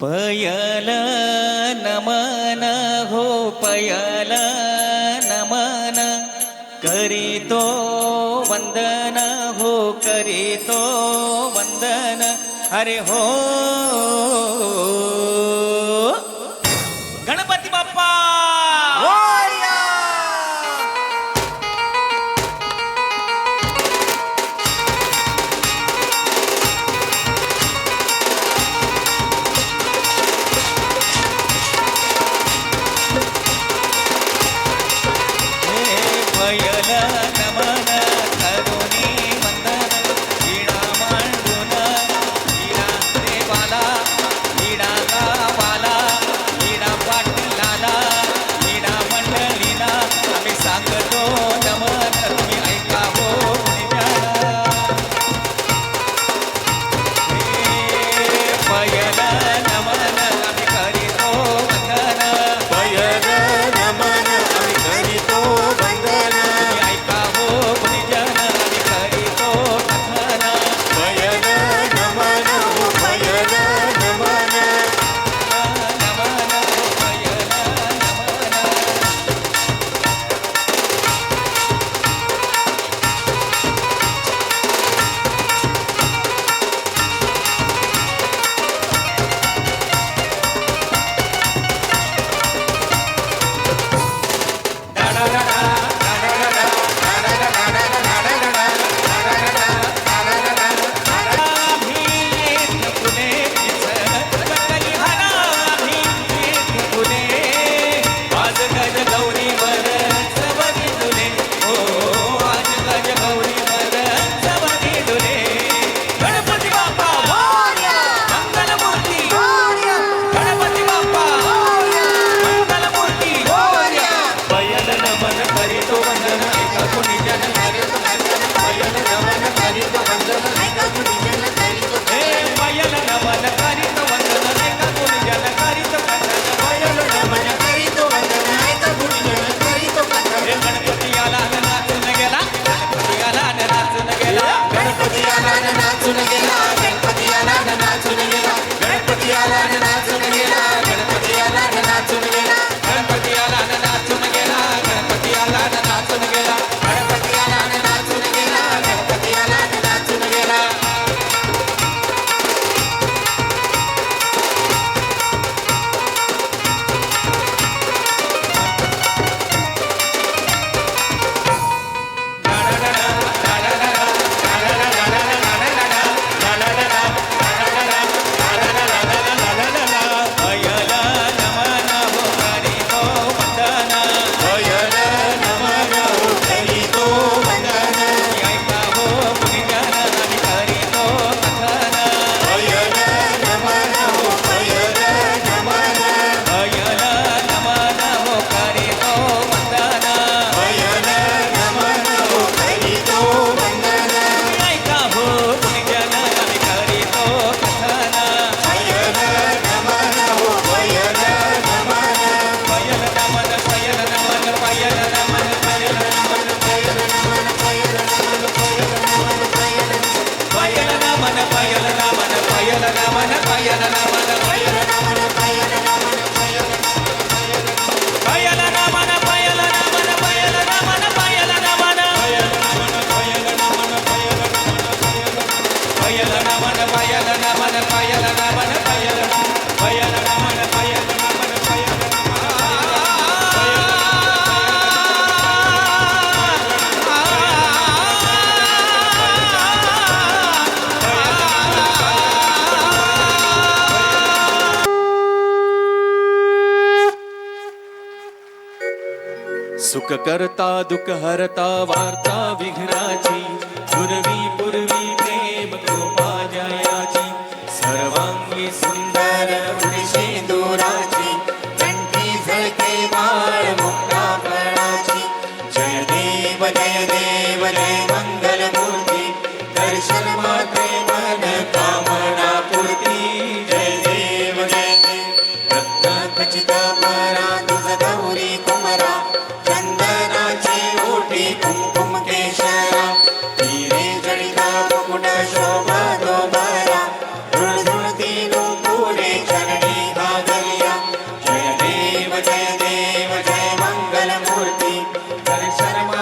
पयल नमन हो पयल नमन करीतो वंदन हो करीतो वंदन। अरे हो yeah. பயல நமன பயல நமன பயல பயல நமன பயல सुख करता दुख हरता वार्ता विघ्नाची गुरवी Jai Mangala Murti, Jai Sarma.